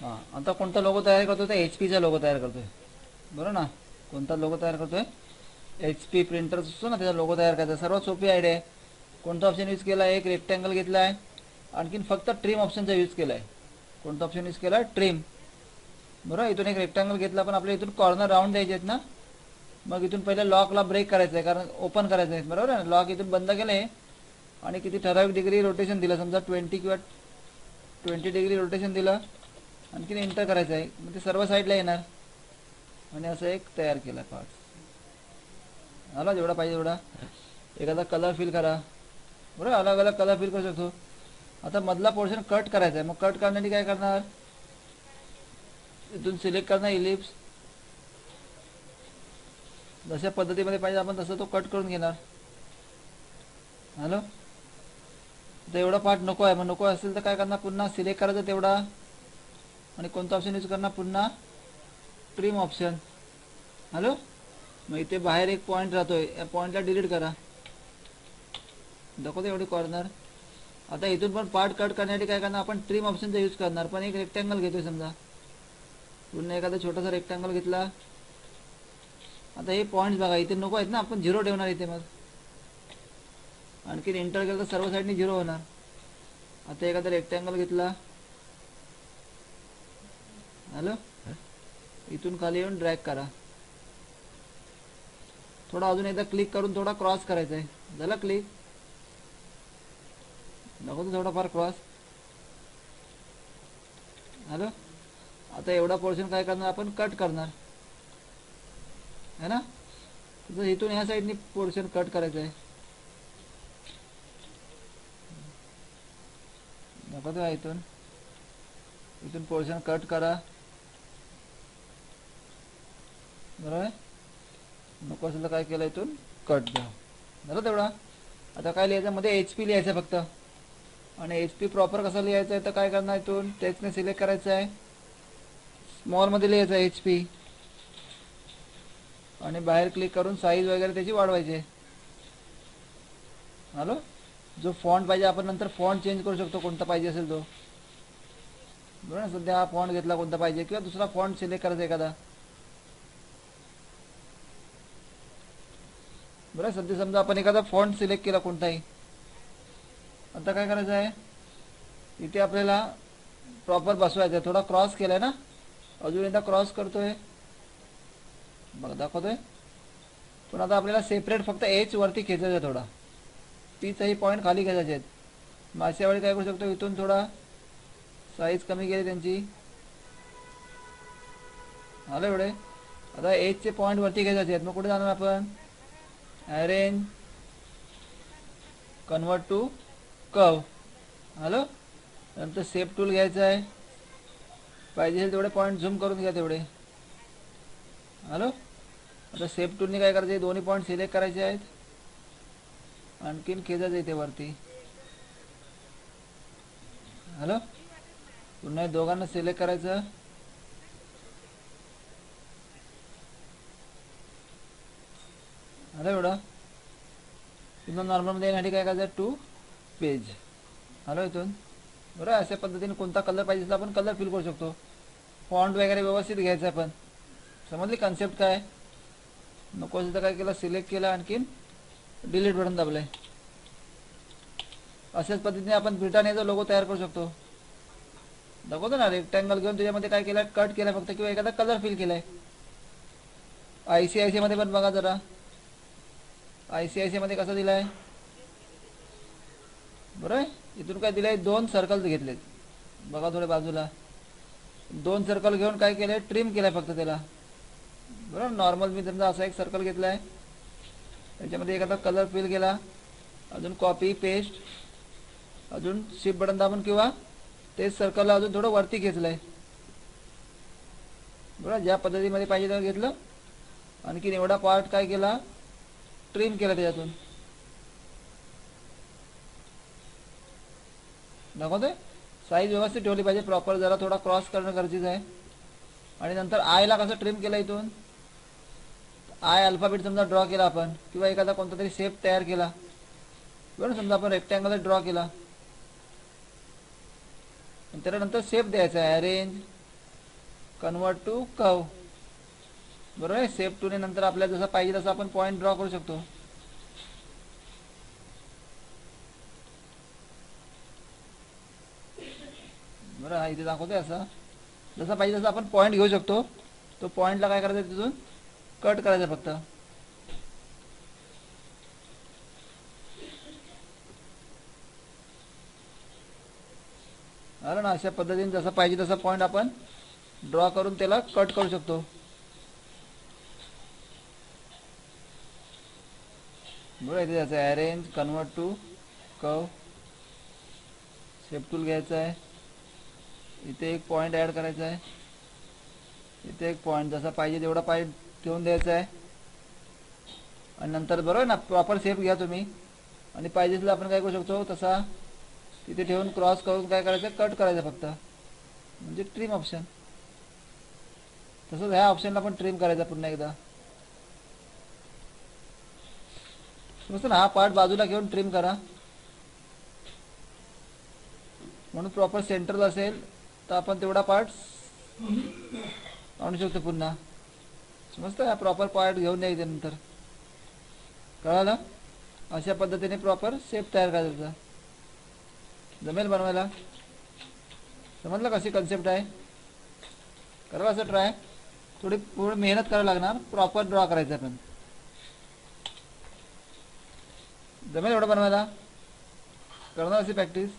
हां आता कोणता लोगो तयार करतो तर एच पीचा लोगो तयार करतोय. बरोबर ना? कोणता लोगो तयार करतोय? एच पी प्रिंटर असतो ना त्याचा लोगो तयार करायचा सर्वात सोपी आयडिया आहे. कोणता ऑप्शन यूज केला आहे एक रेक्टँगल घेतला आहे आणखीन फक्त ट्रिम ऑप्शनचा यूज केला आहे कोणता ऑप्शन यूज केला आहे ट्रिम बरोबर इथून एक रेक्टँगल घेतला पण आपल्या इथून कॉर्नर राऊंड द्यायचे आहेत ना? मग इथून पहिले लॉकला ब्रेक करायचं आहे कारण ओपन करायचं आहे बरोबर आहे लॉक इथून बंद केले आणि किती ठराविक डिग्री रोटेशन दिलं? समजा ट्वेंटी किंवा ट्वेंटी डिग्री रोटेशन दिलं. आणखीन एंटर करायचं आहे. मग ते सर्व साईडला येणार. आणि असं एक तयार केलं पार्ट आला जेवढा पाहिजे तेवढा. एखादा कलर फिल करा. बरोबर अलग अलग कलर फिल करू शकतो. आता मधला पोर्शन कट करायचा आहे. मग कट करण्यासाठी काय करणार? इथून सिलेक्ट करणार इलिप्स जशा पद्धतीमध्ये पाहिजे आपण तसं तो कट करून घेणार. हॅलो तर एवढा पार्ट नको आहे. मग नको असेल तर काय करणार? पुन्हा सिलेक्ट करायचं तेवढा. आणि कोणता ऑप्शन यूज करणार? पुन्हा ट्रिम ऑप्शन हॅलो मग इथे बाहेर एक पॉईंट राहतोय. या पॉईंटला डिलीट करा. दाखवतो एवढी कॉर्नर आता इथून पण पार्ट कट करण्यासाठी काय करणार? आपण ट्रिम ऑप्शनचा यूज करणार. पण एक रेक्टँगल घेतोय समजा. पुन्हा एखादा छोटासा रेक्टँगल घेतला. आता हे पॉईंट्स बघा इथे नको आहेत ना? आपण झिरो ठेवणार इथे मग. आणखीन एंटर केलं तर सर्व साईडनी झिरो होणार. आता एखादा रेक्टँगल घेतला. हॅलो? इथून खाली येऊन ड्रॅग करा. थोडा अजून एकदा क्लिक करून थोडा क्रॉस करायचा आहे. झाला क्लिक दाखवतो थोडाफार क्रॉस हॅलो? आता एवढा पोर्शन काय करणार? आपण कट करणार. है ना? तर इथून ह्या साईडनी पोर्शन कट करायचं आहे. दाखवतो इथून. इथून पोर्शन कट करा. बरोबर आहे? नको असेल तर काय केलं इथून? कट द्या. झालं तेवढा? आता काय लिहायचं? मध्ये एच पी लिहायचं फक्त. आणि एच पी प्रॉपर कसं लिहायचं आहे तर काय करणार इथून? टेक्सने सिलेक्ट करायचं आहे. स्मॉलमध्ये लिहायचं आहे एच पी आणि बाहेर क्लिक करून साईज वगैरे त्याची वाढवायची आहे. हॅलो? जो फॉन्ट पाहिजे आपण नंतर फॉन्ट चेंज करू शकतो कोणता पाहिजे असेल तो. बरोबर ना? सध्या हा फॉन्ट घेतला कोणता पाहिजे? किंवा दुसरा फॉन्ट सिलेक्ट करायचा एखादा. बरं सध्या समजा आपण एखादा फॉन्ट सिलेक्ट केला कोणताही. आता काय करायचं आहे? इथे आपल्याला प्रॉपर बसवायचं आहे. थोडा क्रॉस केलाय ना? अजून एकदा क्रॉस करतोय. बघ दाखवतोय. पण आता आपल्याला सेपरेट फक्त एच वरती खेचायचा आहे थोडा. पीचाही पॉईंट खाली खेचायचे आहेत. मग काय करू शकतो? इथून थोडा साईज कमी केली त्यांची. आलं एवढे? आता एजचे पॉईंट वरती घ्यायचे आहेत. मग कुठे जाणार आपण? Arrange कन्वर्ट टू कव हॅलो नंतर सेफ टूल घ्यायचं आहे. पाहिजे असेल तेवढे पॉईंट झूम करून घ्या तेवढे. हॅलो आता सेफ टूलने काय करायचं आहे? दोन्ही पॉईंट सिलेक्ट करायचे आहेत. आणखीन खेचायचं इथे वरती. हॅलो पुन्हा दोघांना सिलेक्ट करायचं. हॅलो एवढं? पुन्हा नॉर्मलमध्ये येण्यासाठी काय करायचं टू पेज हॅलो इथून. बरं अशा पद्धतीने कोणता कलर पाहिजे असेल आपण कलर फिल करू शकतो. फॉन्ट वगैरे व्यवस्थित घ्यायचं आपण समजली कन्सेप्ट काय? नको असेल तर काय केलं? सिलेक्ट केलं आणखीन. डिलीट बटन आहे अशाच पद्धतीने आपण ब्रिटानियाचा लोगो तयार करू शकतो. दाखवतो ना रेक्टँगल घेऊन त्याच्यामध्ये काय केलं? कट केलं फक्त किंवा एखादा कलर फिल केला आहे आय सी आय सीमध्ये पण बघा जरा. आय सी आय सी मध्ये कसं दिलाय? बरं आहे? इथून काय दिलंय? दोन सर्कल घेतलेत. बघा थोडे बाजूला. दोन सर्कल घेऊन काय केलंय? ट्रिम केलंय फक्त त्याला. बरोबर नॉर्मल मी त्यांचा असा एक सर्कल घेतलाय. त्याच्यामध्ये एखादा कलर फिल केला. अजून कॉपी पेस्ट अजून शिफ्ट बटन दाबून किंवा तेच सर्कलला अजून थोडं वरती घेतलंय. बरं ज्या पद्धतीमध्ये पाहिजे त्या घेतलं. आणखीन एवढा पार्ट काय केला? ट्रिम केलं त्याच्यातून. नको ते साईज व्यवस्थित ठेवली पाहिजे प्रॉपर जरा थोडा क्रॉस करणं गरजेचं आहे. आणि नंतर आयला कसं ट्रिम केलं इथून? आय अल्फाबेट समजा ड्रॉ केला आपण किंवा एखादा कोणता तरी शेप तयार केला. बरं समजा आपण रेक्टँगल ड्रॉ केला. त्यानंतर शेप द्यायचा आहे. अरेंज कन्वर्ट टू कव बरोबर आहे? सेफ टूने नंतर आपल्याला जसं पाहिजे तसं आपण पॉईंट ड्रॉ करू शकतो. बरं हा इथे दाखवतोय असं. जसं पाहिजे तसं आपण पॉईंट घेऊ शकतो. तो पॉईंटला काय करायचं तिथून? कट करायचं फक्त. अरे ना अशा पद्धतीने जसं पाहिजे तसा पॉईंट आपण ड्रॉ करून त्याला कट करू शकतो. बरं इथे त्याचं arrange convert to curve shape tool घ्यायचं आहे. इथे एक पॉईंट ॲड करायचा आहे. इथे एक पॉईंट जसा पाहिजे तेवढा पॉईंट ठेवून द्यायचा आहे. आणि नंतर बरोबर ना प्रॉपर शेप घ्या तुम्ही. आणि पाहिजे तिला आपण काय करू शकतो तसा तिथे ठेवून क्रॉस करून काय करायचं कट करायचं फक्त. म्हणजे ट्रिम ऑप्शन तसंच ह्या ऑप्शनला पण ट्रिम करायचा पुन्हा एकदा. समजतं ना हा पार्ट बाजूला घेऊन ट्रिम करा. म्हणून प्रॉपर सेंटरला असेल तर आपण तेवढा पार्ट आणू शकतो पुन्हा. समजतं हा प्रॉपर पार्ट घेऊन द्यायचा नंतर. कळालं? अशा पद्धतीने प्रॉपर शेप तयार करायचा जमेल बनवायला? समजलं कशी कन्सेप्ट आहे? करा असं ट्राय थोडी पूर्ण मेहनत करावी लागणार. प्रॉपर ड्रॉ करायचं आपण. जमेल एवढं बनवायला. करणार अशी प्रॅक्टिस